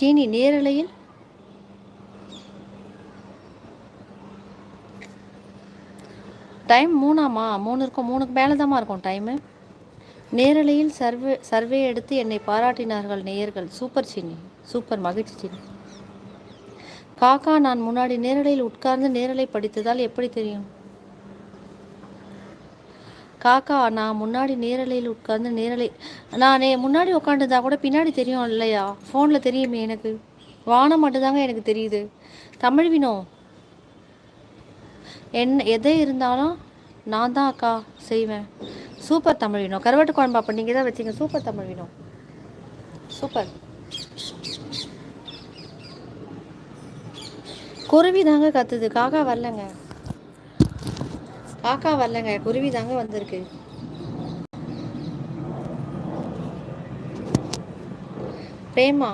சீனி நேரலையில். டைம் மூணாமா? மூணு இருக்கும் மூணுக்கு மேலே தாம்மா இருக்கும் டைமு. நேரலையில் சர்வே சர்வே எடுத்து என்னை பாராட்டினார்கள் நேயர்கள். சூப்பர் சீனி சூப்பர் மகிழ்ச்சி சீனி. காக்கா நான் முன்னாடி நேரலையில் உட்கார்ந்து நேரலை படித்ததால் எப்படி தெரியும்? காக்கா நான் முன்னாடி நேரலையில் உட்கார்ந்து நேரலை நான் முன்னாடி உட்காந்துருந்தா கூட பின்னாடி தெரியும் இல்லையா? ஃபோனில் தெரியுமே எனக்கு. வானம் மட்டும்தாங்க எனக்கு தெரியுது. தமிழ் வினோ என்ன எதை இருந்தாலும் நான் தான் அக்கா செய்வேன். சூப்பர் தமிழ் வினோ. கருவாட்டு குழம்பு அப்போ நீங்கள் தான் வச்சிங்க. சூப்பர் தமிழ் வினோ. சூப்பர் குருவி தாங்க கத்துது. காக்கா வரலங்க. காக்கா வரலங்க குருவி தாங்க வந்திருக்கு. பிரேமா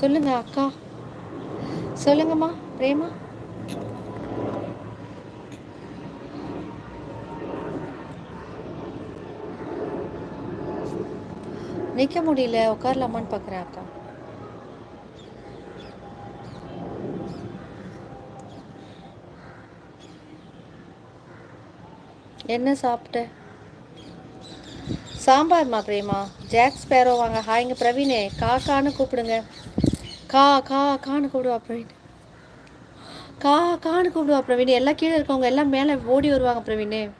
சொல்லுங்க அக்கா. சொல்லுங்கம்மா பிரேமா. நிற்க முடியல உட்காரலாமான்னு பார்க்குறேன் அக்கா. என்ன சாப்பிட்ட? சாம்பார்மா பிரேமா ஜாக் ஸ்பேரோ வாங்க. ஹாய்ங்க பிரவீனே. காக்கான்னு கூப்பிடுங்க. கா கா கான்னு கூப்பிடுவா பிரவீன். கா கான்னு கூப்பிடுவா பிரவீன். எல்லாம் கீழே இருக்கவங்க எல்லாம் மேலே ஓடி வருவாங்க பிரவீனே.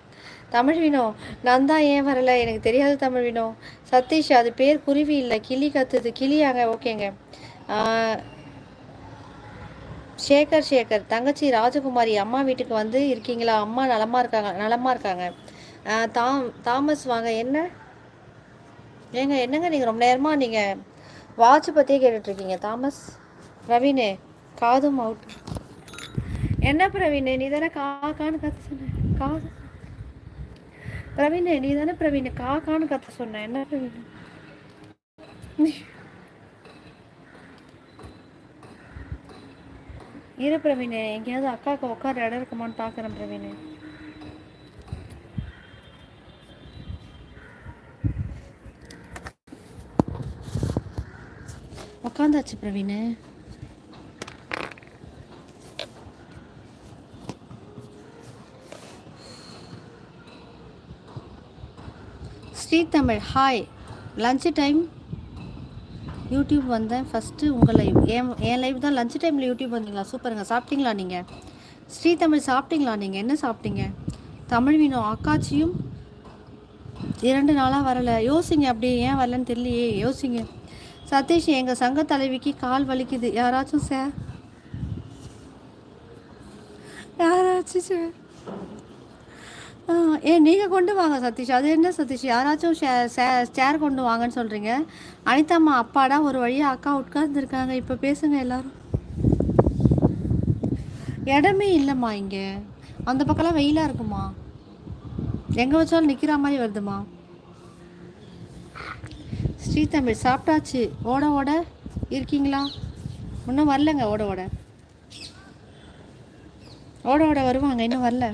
தமிழ் வினோ நான் தான் ஏன் வரல? எனக்கு தெரியாது தமிழ் வினோ சதீஷ் அது பேர் குருவி இல்லை. கிளி கத்துது. கிளியாங்க ஓகேங்க. சேகர் சேகர் தங்கச்சி ராஜகுமாரி அம்மா வீட்டுக்கு வந்து இருக்கீங்களா? அம்மா நலமா இருக்காங்க நலமா இருக்காங்க. தாம் தாமஸ் வாங்க என்ன? ஏங்க என்னங்க நீங்கள் ரொம்ப நேரமாக நீங்கள் வாட்ச் பற்றியே கேட்டுட்ருக்கீங்க தாமஸ்? பிரவீனு காதும் அவுட் என்ன பிரவீனு நீ தானே காக்கான்னு கற்று சொன்ன காது பிரவீனே நீ தானே பிரவீனு காக்கான்னு கற்று சொன்ன என்ன பிரவீனு? இரு பிரவீனே எங்கேயாவது அக்காவுக்கு உட்கார இடம் இருக்குமான்னு பார்க்குறேன் பிரவீனே. உட்காந்தாச்சு Praveen. Sri Tamil hi lunch time YouTube வந்தேன். ஃபஸ்ட்டு உங்கள் லைவ் என் என் லைவ் தான் லஞ்ச் டைமில் யூடியூப் வந்தீங்களா? சூப்பருங்க. சாப்பிட்டீங்களா நீங்கள் ஸ்ரீதமிழ் சாப்பிட்டீங்களா நீங்கள் என்ன சாப்பிட்டீங்க? தமிழ் வீணும் அக்காச்சியும் இரண்டு நாளாக வரலை. யோசிங்க அப்படியே ஏன் வரலன்னு தெரியலையே. யோசிங்க. சதீஷ் எங்கள் சங்க தலைவிக்கு கால் வலிக்குது. யாராச்சும் சார் யாராச்சும் சார் ஏ நீங்கள் கொண்டு வாங்க சதீஷ். அது என்ன சதீஷ்? யாராச்சும் சேர் கொண்டு வாங்கன்னு சொல்கிறீங்க அனிதாம்மா அப்பாடா ஒரு வழியாக அக்கா உட்கார்ந்துருக்காங்க. இப்போ பேசுங்க எல்லாரும். இடமே இல்லைம்மா இங்கே. அந்த பக்கம்லாம் வெயிலாக இருக்குமா? எங்கே வச்சாலும் நிற்கிற மாதிரி வருதுமா? ஸ்ரீதமிழ் சாப்பிட்டாச்சு. ஓட ஓட. இருக்கீங்களா? இன்னும் வரலங்க. ஓட ஓட. ஓட ஓட வருவாங்க. இன்னும் வரல.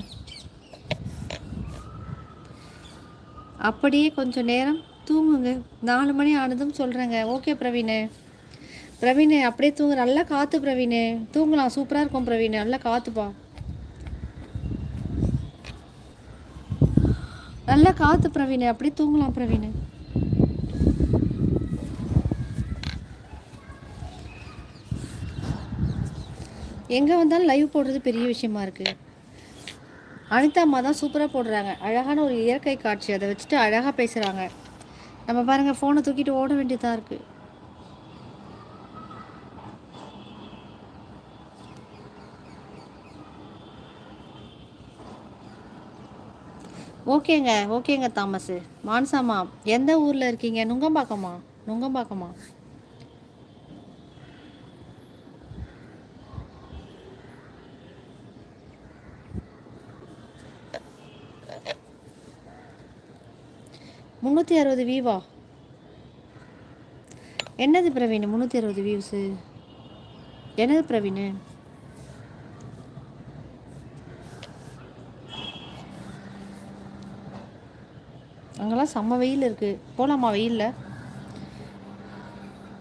அப்படியே கொஞ்சம் நேரம் தூங்குங்க. நாலு மணி ஆனதும் சொல்கிறேங்க ஓகே பிரவீனு. பிரவீனு அப்படியே தூங்கு. நல்லா காற்று பிரவீனு. தூங்கலாம். சூப்பராக இருக்கும் பிரவீனு. நல்லா காற்றுப்பா நல்லா காற்று பிரவீனு. அப்படியே தூங்கலாம் பிரவீனு. எங்கே வந்தாலும் லைவ் போடுறது பெரிய விஷயமா இருக்குது அனிதா அம்மா தான் சூப்பராக போடுறாங்க. அழகான ஒரு இயற்கை காட்சி. அதை வச்சுட்டு அழகாக பேசுகிறாங்க நம்ம பாருங்கள் ஃபோனை தூக்கிட்டு ஓட வேண்டியதாக இருக்குது ஓகேங்க ஓகேங்க தாமஸ். மான்சாமா எந்த ஊரில் இருக்கீங்க? நுங்கம்பாக்கமா நுங்கம்பாக்கமா முந்நூற்றி அறுபது வியூவா என்னது பிரவீன் முந்நூற்றி அறுபது வியூஸு என்னது பிரவீன்? அங்கெல்லாம் செம்ம வெயில் இருக்குது போகலாமா வெயிலில்?